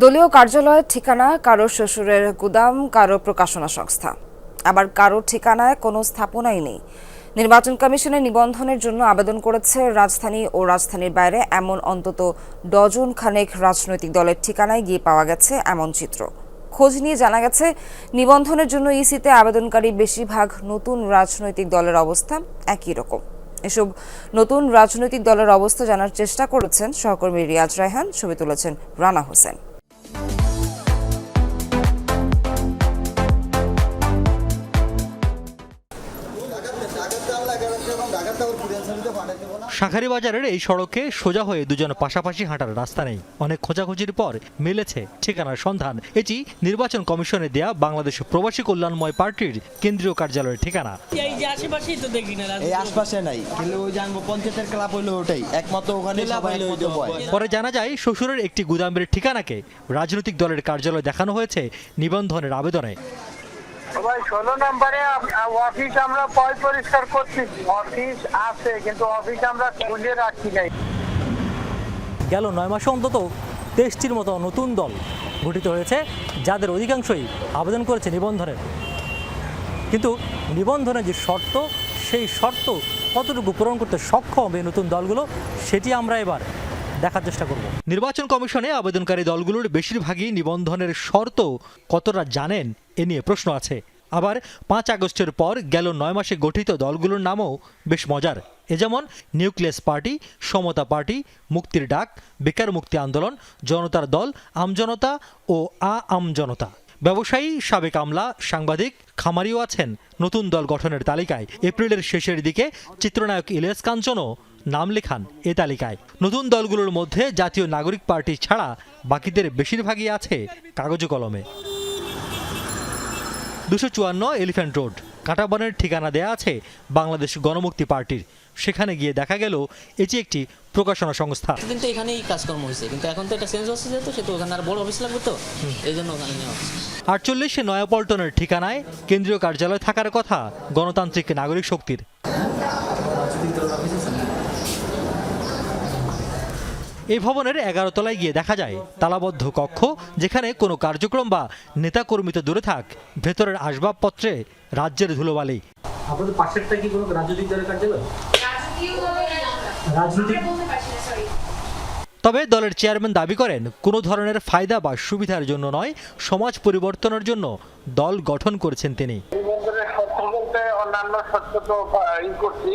দলীয় কার্যালয়ের ঠিকানা কারও শ্বশুরের গুদাম, কারও প্রকাশনা সংস্থা। আবার কারও ঠিকানায় কোনো স্থাপনাই নেই। নির্বাচন কমিশনে নিবন্ধনের জন্য আবেদন করেছে রাজধানী ও রাজধানীর বাইরে এমন অন্তত ডজন খানেক রাজনৈতিক দলের ঠিকানায় গিয়ে পাওয়া গেছে এমন চিত্র। খোঁজ নিয়ে জানা গেছে, নিবন্ধনের জন্য ইসিতে আবেদনকারী বেশিরভাগ নতুন রাজনৈতিক দলের অবস্থা একই রকম। এসব নতুন রাজনৈতিক দলের অবস্থা জানার চেষ্টা করেছেন সহকর্মী রিয়াজ রায়হান, ছবি তুলেছেন রানা হোসেন। শাঁখারি বাজারের এই সড়কে সোজা হয়ে দুজন পাশাপাশি হাঁটার রাস্তা নেই। অনেক খোঁজাখুঁজির পর মিলেছে ঠিকানার সন্ধান। এটি নির্বাচন কমিশনে দেয়া বাংলাদেশ প্রবাসী কল্যাণময় পার্টির কেন্দ্রীয় কার্যালয়ের ঠিকানা। এই যে আশেপাশেই তো দেখি না এই আশপাশে নাই। কিন্তু ওই জানব পঞ্চায়েতের ক্লাব হইল ওটাই। একমাত্র ওখানে সবাই পরে জানা যায় শ্বশুরের একটি গুদামের ঠিকানাকে রাজনৈতিক দলের কার্যালয় দেখানো হয়েছে নিবন্ধনের আবেদনে। ভাই, ষোলো নম্বরে অফিস আমরা পয় পরিষ্কার করছি। অফিস আছে, কিন্তু অফিস আমরা খুলে রাখছি নাই। গেল নয় মাসে অন্তত তেইশটির মতো নতুন দল গঠিত হয়েছে, যাদের অধিকাংশই আবেদন করেছে নিবন্ধনের কিন্তু নিবন্ধনের যে শর্ত, সেই শর্ত কতটুকু পূরণ করতে সক্ষম এই নতুন দলগুলো, সেটি আমরা এবার দেখার চেষ্টা করব। নির্বাচন কমিশনে আবেদনকারী দলগুলোর বেশিরভাগই নিবন্ধনের শর্ত কতটা জানেন এ নিয়ে প্রশ্ন আছে। আবার পাঁচ আগস্টের পর গেল নয় মাসে গঠিত দলগুলোর নামও বেশ মজার। এ যেমন নিউক্লিয়াস পার্টি, সমতা পার্টি, মুক্তির ডাক, বেকার মুক্তি আন্দোলন, জনতার দল আমজনতা ও আ আমজনতা ব্যবসায়ী সাবেক আমলা, সাংবাদিক খামারিও আছেন নতুন দল গঠনের তালিকায়। এপ্রিলের শেষের দিকে চিত্রনায়ক ইলিয়াস কাঞ্চনও নাম লেখান এ তালিকায়। নতুন দলগুলোর মধ্যে জাতীয় নাগরিক পার্টি ছাড়া বাকিদের বেশিরভাগই আছে কাগজ কলমে। দুশো চুয়ান্ন এলিফ্যান্ট রোড কাঁটাবনের ঠিকানা দেয়া আছে বাংলাদেশ গণমুক্তি পার্টির। সেখানে গিয়ে দেখা গেল এটি একটি প্রকাশনা সংস্থা। দিন তো এখানেই কাজকর্ম হয়েছে। কিন্তু এখন তো এটা চেঞ্জ হচ্ছে যেহেতু সেহেতু ওখানে আর বড় অফিস লাগবে তো। এই জন্য ওখানে নেওয়া আটচল্লিশে নয়াপল্টনের ঠিকানায় কেন্দ্রীয় কার্যালয় থাকার কথা গণতান্ত্রিক নাগরিক শক্তির। এই ভবনের এগারো তলায় গিয়ে দেখা যায় তালাবদ্ধ কক্ষ যেখানে কোনো কার্যক্রম বা নেতাকর্মী তো দূরে থাক ভেতরের আসবাবপত্রে রাজ্যের ধুলোবালি। আপনাদের পাশেরটা কি কোনো রাজনৈতিক দলের কার্যালয়? রাজনৈতিক তবে দলের চেয়ারম্যান দাবি করেন কোনো ধরনের ফায়দা বা সুবিধার জন্য নয় সমাজ পরিবর্তনের জন্য দল গঠন করেছেন তিনি। অন্যান্য সত্য তো করছি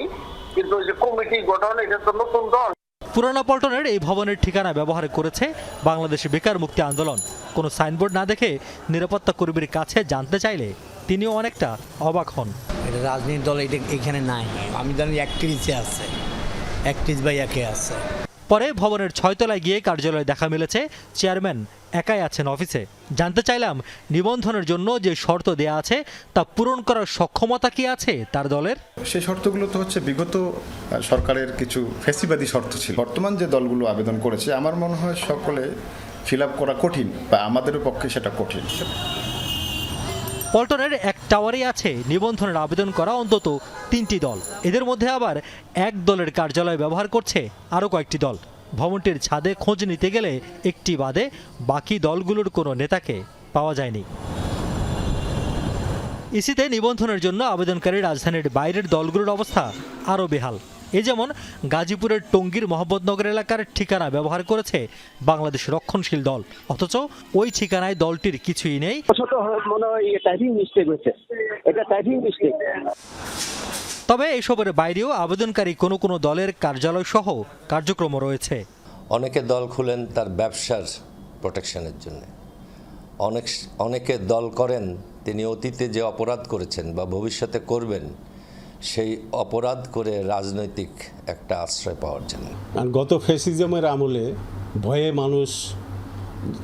কিন্তু যে কমিটি গঠন এটা তো নতুন দল। পুরানা পল্টনের এই ভবনের ঠিকানা ব্যবহার করেছে বাংলাদেশ বেকার মুক্তি আন্দোলন। কোনো সাইনবোর্ড না দেখে নিরাপত্তা কর্মীর কাছে জানতে চাইলে তিনিও অনেকটা অবাক হন। এটা রাজনীতি দল এটা এখানে নাই। আমি জানি একত্রিশে আছে। একত্রিশ বাই একে আছে। পরে ভবনের ছয়তলায় গিয়ে কার্যালয়ে দেখা মিলেছে, চেয়ারম্যান একাই আছেন অফিসে। জানতে চাইলাম, নিবন্ধনের জন্য যে শর্ত দেয়া আছে, তা পূরণ করার সক্ষমতা কি আছে তার দলের? সেই শর্তগুলো তো হচ্ছে বিগত সরকারের কিছু ফেসিবাদী শর্ত ছিল। বর্তমান যে দলগুলো আবেদন করেছে, আমার মনে হয় সকলে ফিল আপ করা কঠিন বা আমাদেরও পক্ষে সেটা কঠিন। পল্টনের এক টাওয়ারে আছে নিবন্ধনের আবেদন করা অন্তত তিনটি দল। এদের মধ্যে আবার এক দলের কার্যালয় ব্যবহার করছে আরও কয়েকটি দল। ভবনটির ছাদে খোঁজ নিতে গেলে একটি বাদে বাকি দলগুলোর কোনো নেতাকে পাওয়া যায়নি। ইসিতে নিবন্ধনের জন্য আবেদনকারী রাজধানীর বাইরের দলগুলোর অবস্থা আরও বেহাল। এ যেমন গাজীপুরের টঙ্গীর মোহাম্মদনগর এলাকার ঠিকানা ব্যবহার করেছে বাংলাদেশ রক্ষণশীল দল। অথচ ওই ঠিকানায় দলটির কিছুই নেই। ছোট মনে হয় টাইপিং মিস্টেক হয়েছে। এটা টাইপিং মিস্টেক তবে এসবের বাইরেও আবেদনকারী কোনো কোনো দলের কার্যালয় সহ কার্যক্রম রয়েছে। অনেকে দল খুলেন তার ব্যবসার প্রোটেকশনের জন্য। অনেক অনেকে দল করেন তিনি অতীতে যে অপরাধ করেছেন বা ভবিষ্যতে করবেন সেই অপরাধ করে রাজনৈতিক একটা আশ্রয় পাওয়ার জন্য। গত ফেসিজমের আমলে ভয়ে মানুষ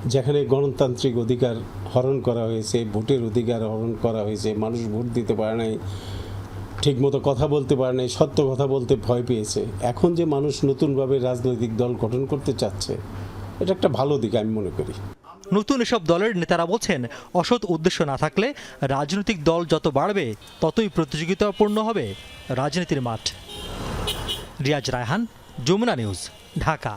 যেখানে গণতান্ত্রিক অধিকার হরণ করা হয়েছে, ভোটের অধিকার হরণ করা হয়েছে, মানুষ ভোট দিতে পারে নাই, ঠিকমতো কথা বলতে পারে নাই, সত্য কথা বলতে ভয় পেয়েছে। এখন যে মানুষ নতুনভাবে রাজনৈতিক দল গঠন করতে চাচ্ছে, এটা একটা ভালো দিক আমি মনে করি। নতুন এসব দলের নেতারা বলছেন, অসৎ উদ্দেশ্য না থাকলে রাজনৈতিক দল যত বাড়বে, ততই প্রতিযোগিতাপূর্ণ হবে। রাজনীতির মাঠ। রিয়াজ রায়হান, যমুনা নিউজ, ঢাকা।